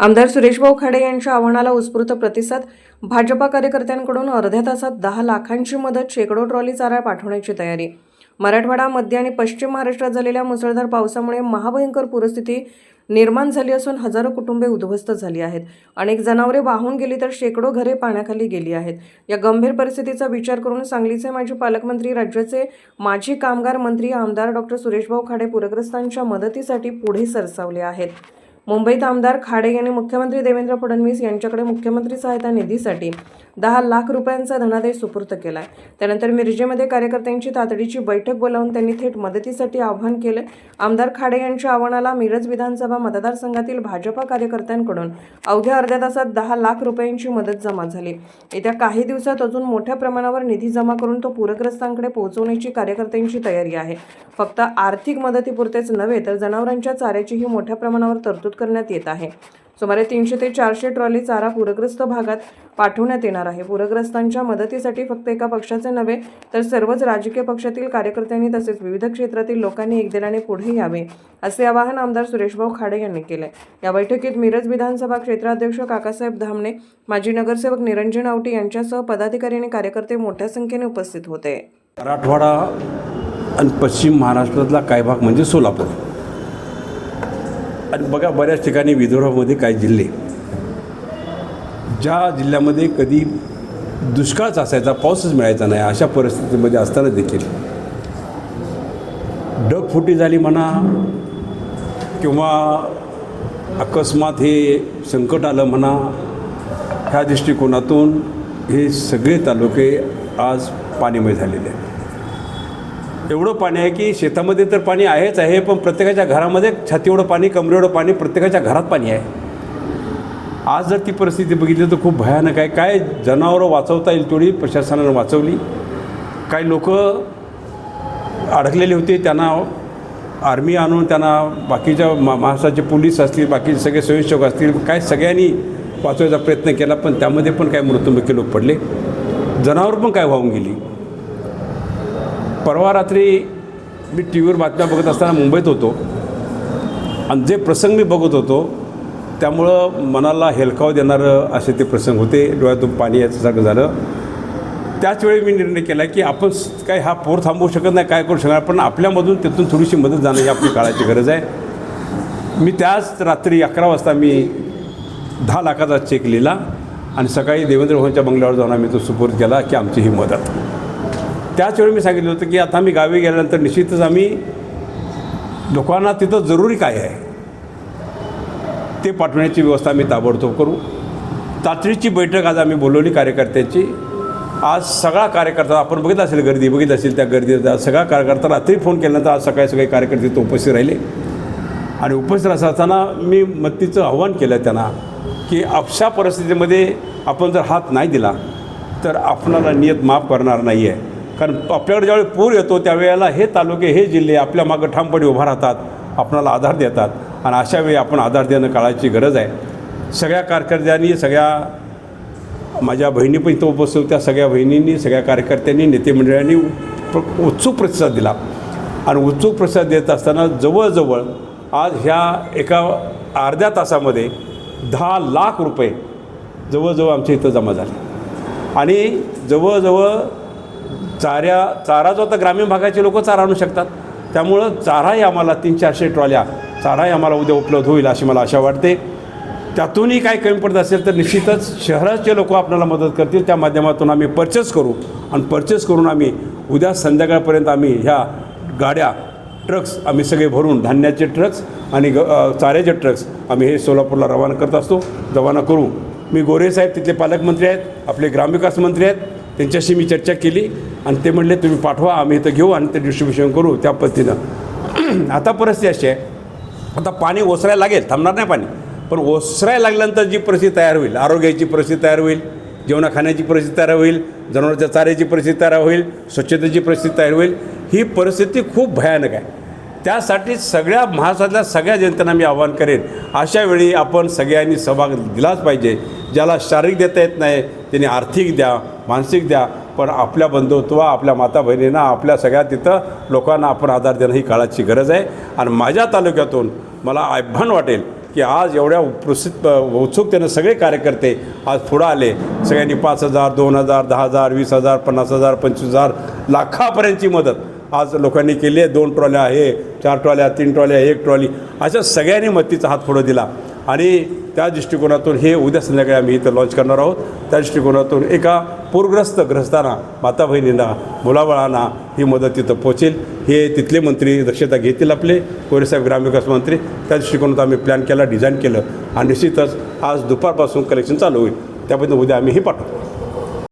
आमदार सुरेशभाऊ खाडे यांच्या आव्हानाला उत्स्फूर्त प्रतिसाद. भाजपा कार्यकर्त्यांकडून अर्ध्या तासात दहा लाखांची मदत शेकडो ट्रॉली चारा पाठवण्याची तयारी. मराठवाडा मध्य आणि पश्चिम महाराष्ट्रात झालेल्या मुसळधार पावसामुळे महाभयंकर पूरस्थिती निर्माण झाली असून हजारो कुटुंबे उद्ध्वस्त झाली आहेत. अनेक जनावरे वाहून गेली तर शेकडो घरे पाण्याखाली गेली आहेत. या गंभीर परिस्थितीचा विचार करून सांगलीचे माजी पालकमंत्री राज्याचे माजी कामगार मंत्री आमदार डॉक्टर सुरेशभाऊ खाडे पूरग्रस्तांच्या मदतीसाठी पुढे सरसावले आहेत. मुंबईत आमदार खाडे यांनी मुख्यमंत्री देवेंद्र फडणवीस यांच्याकडे मुख्यमंत्री सहायता निधीसाठी दहा लाख रुपयांचा धनादेश सुपूर्त केला आहे त्यानंतर मिरजेमध्ये कार्यकर्त्यांची तातडीची बैठक बोलावून त्यांनी थेट मदतीसाठी आवाहन केले. आमदार खाडे यांच्या आव्हानाला मिरज विधानसभा मतदारसंघातील भाजपा कार्यकर्त्यांकडून अवघ्या अर्ध्या तासात दहा लाख रुपयांची मदत जमा झाली. येत्या काही दिवसात अजून मोठ्या प्रमाणावर निधी जमा करून तो पूरग्रस्तांकडे पोहोचवण्याची कार्यकर्त्यांची तयारी आहे. फक्त आर्थिक मदतीपुरतेच नव्हे तर जनावरांच्या चाऱ्याचीही मोठ्या प्रमाणावर तरतूद करण्यात येत आहे. सुमारे तीनशे ते चारशे ट्रॉली चारा पूरग्रस्त भागात पाठवण्यात येणार आहे. पूरग्रस्तांच्या मदतीसाठी फक्त एका पक्षाचे नव्हे तर सर्वच राजकीय पक्षातील कार्यकर्त्यांनी तसेच विविध क्षेत्रातील लोकांनी एकदिलाने पुढे यावे असे आवाहन आमदार सुरेशभाऊ खाडे यांनी केले. या बैठकीत मिरज विधानसभा क्षेत्राध्यक्ष काकासाहेब धामणे माजी नगरसेवक निरंजन आवटी यांच्यासह पदाधिकारी आणि कार्यकर्ते मोठ्या संख्येने उपस्थित होते. मराठवाडा आणि पश्चिम महाराष्ट्रातला काय भाग म्हणजे सोलापूर. आणि बघा बऱ्याच ठिकाणी विदर्भामध्ये काही जिल्हे. ज्या जिल्ह्यामध्ये कधी दुष्काळच असायचा पाऊसच मिळायचा नाही अशा परिस्थितीमध्ये असताना देखील. डगफुटी झाली म्हणा किंवा अकस्मात हे संकट आलं म्हणा ह्या दृष्टिकोनातून हे सगळे तालुके आज पाणीमय झालेले आहेत. एवढं पाणी आहे की शेतामध्ये तर पाणी आहेच आहे पण प्रत्येकाच्या घरामध्ये छाती एवढं पाणी कमरेवढं पाणी प्रत्येकाच्या घरात पाणी आहे. आज जर ती परिस्थिती बघितली तर खूप भयानक आहे. काय जनावरं वाचवता येईल तेवढी प्रशासनानं वाचवली. काही लोक अडकलेले होते त्यांना आर्मी आणून त्यांना बाकीच्या मा महाराष्ट्राचे पोलीस असतील बाकीचे सगळे स्वयंसेवक असतील काय सगळ्यांनी वाचवायचा प्रयत्न केला पण त्यामध्ये पण काय मृत्युमुखी लोक पडले. जनावर पण काय वाहून गेली. परवा रात्री मी टी व्हीवर बातम्या बघत असताना मुंबईत होतो. आणि जे प्रसंग मी बघत होतो त्यामुळं मनाला हेलकाव देणारं असे ते प्रसंग होते. डोळ्यातून पाणी याच्यासारखं झालं. त्याचवेळी मी निर्णय केला की आपण काय हा पोर थांबवू शकत नाही काय करू शकणार पण आपल्यामधून तिथून थोडीशी मदत जाणं ही आपली काळाची गरज आहे. मी त्याच रात्री अकरा वाजता मी दहा लाखाचा चेक लिहिला आणि सकाळी देवेंद्र भवनच्या बंगल्यावर जाऊन आम्ही तो सुपूर्द केला की आमची ही मदत. त्याच वेळी मी सांगितलं होतं की आता आम्ही गावी गेल्यानंतर निश्चितच आम्ही लोकांना तिथं जरुरी काय आहे ते पाठवण्याची व्यवस्था आम्ही ताबडतोब करू. तातडीची बैठक आज आम्ही बोलवली कार्यकर्त्यांची. आज सगळा कार्यकर्ता आपण बघितलं असेल गर्दी बघितलं असेल त्या गर्दीत सगळा कार्यकर्ता रात्री फोन केल्यानंतर आज सकाळी सगळे कार्यकर्ते तिथं उपस्थित राहिले. आणि उपस्थित असताना मी मत्तीचं आव्हान केलं त्यांना की अशा परिस्थितीमध्ये आपण जर हात नाही दिला तर आपणाला नियत माफ करणार नाही आहे कारण आपल्याकडे ज्यावेळी पूर येतो त्यावेळेला हे तालुके हे जिल्हे आपल्या मागं ठामपणे उभा राहतात आपणाला आधार देतात आणि अशा वेळी आपण आधार देणं काळाची गरज आहे. सगळ्या कारकर्त्यांनी सगळ्या माझ्या बहिणी पण इथं उपस्थित होत्या सगळ्या बहिणींनी सगळ्या कार्यकर्त्यांनी नेते मंडळांनी प्र- उत्सुक प्रतिसाद दिला. आणि उत्सुक प्रतिसाद देत असताना जवळजवळ आज ह्या एका अर्ध्या तासामध्ये दहा लाख रुपये जवळजवळ आमच्या इथं जमा झाले. आणि जवळजवळ चाऱ्या चारा जो आता ग्रामीण भागाचे लोक चारा आणू शकतात त्यामुळं चाराही आम्हाला तीन चारशे ट्रॉल्या चाराही आम्हाला उद्या उपलब्ध होईल अशी मला आशा वाटते. त्यातूनही काय कमी पडत असेल तर निश्चितच शहराचे लोक आपल्याला मदत करतील त्या माध्यमातून आम्ही परचेस करू. आणि परचेस करून आम्ही उद्या संध्याकाळपर्यंत आम्ही ह्या गाड्या ट्रक्स आम्ही सगळे भरून धान्याचे ट्रक्स आणि ग चाऱ्याचे ट्रक्स आम्ही हे सोलापूरला रवाना करत असतो रवाना करू. मी गोरे साहेब तिथले पालकमंत्री आहेत आपले ग्रामविकास मंत्री आहेत त्यांच्याशी मी चर्चा केली. आणि ते म्हणले तुम्ही पाठवा आम्ही इथं घेऊ आणि ते डिस्ट्रीब्युशन करू त्या पद्धतीनं. आता परिस्थिती अशी आहे. आता पाणी ओसरायला लागेल थांबणार नाही पाणी. पण ओसरायला लागल्यानंतर जी परिस्थिती तयार होईल आरोग्याची परिस्थिती तयार होईल जेवणा खाण्याची परिस्थिती तयार होईल जनावरांच्या चाऱ्याची परिस्थिती तयार होईल स्वच्छतेची परिस्थिती तयार होईल ही परिस्थिती खूप भयानक आहे. त्यासाठी सगळ्या महाराष्ट्रातल्या सगळ्या जनतेला मी आवाहन करेन अशा वेळी आपण सगळ्यांनी सहभाग दिलाच पाहिजे. ज्याला शारीरिक देता येत नाही त्यांनी आर्थिक द्या मानसिक द्या पण आपल्या बंधुत्व आपल्या माता बहिणींना आपल्या सगळ्या तिथं लोकांना आपण आधार देणं ही काळाची गरज आहे. आणि माझ्या तालुक्यातून मला आव्हान वाटेल की आज एवढ्या प्रसिद्ध उत्सुकतेनं सगळे कार्यकर्ते आज पुढं आले. सगळ्यांनी पाच हजार दोन हजार दहा हजार वीस हजार पन्नास हजार पंचवीस हजार लाखापर्यंतची मदत आज लोकांनी केली आहे. दोन ट्रॉल्या आहे चार ट्रॉल्या तीन ट्रॉल्या एक ट्रॉली. अशा सगळ्यांनी मदतीचा हात पुढं दिला. आणि त्या दृष्टिकोनातून हे उद्या संध्याकाळी आम्ही इथं लॉन्च करणार आहोत. त्या दृष्टिकोनातून एका पूरग्रस्त ग्रस्तांना माता बहिणींना मुलाबाळांना ही मदत तिथं पोचेल हे तिथले मंत्री दक्षता घेतील आपले कोरेसाहेब ग्रामविकास मंत्री. त्या दृष्टिकोनात आम्ही प्लॅन केला डिझाईन केलं. आणि निश्चितच आज दुपारपासून कलेक्शन चालू होईल. त्याबद्दल उद्या आम्ही हे पाठवतो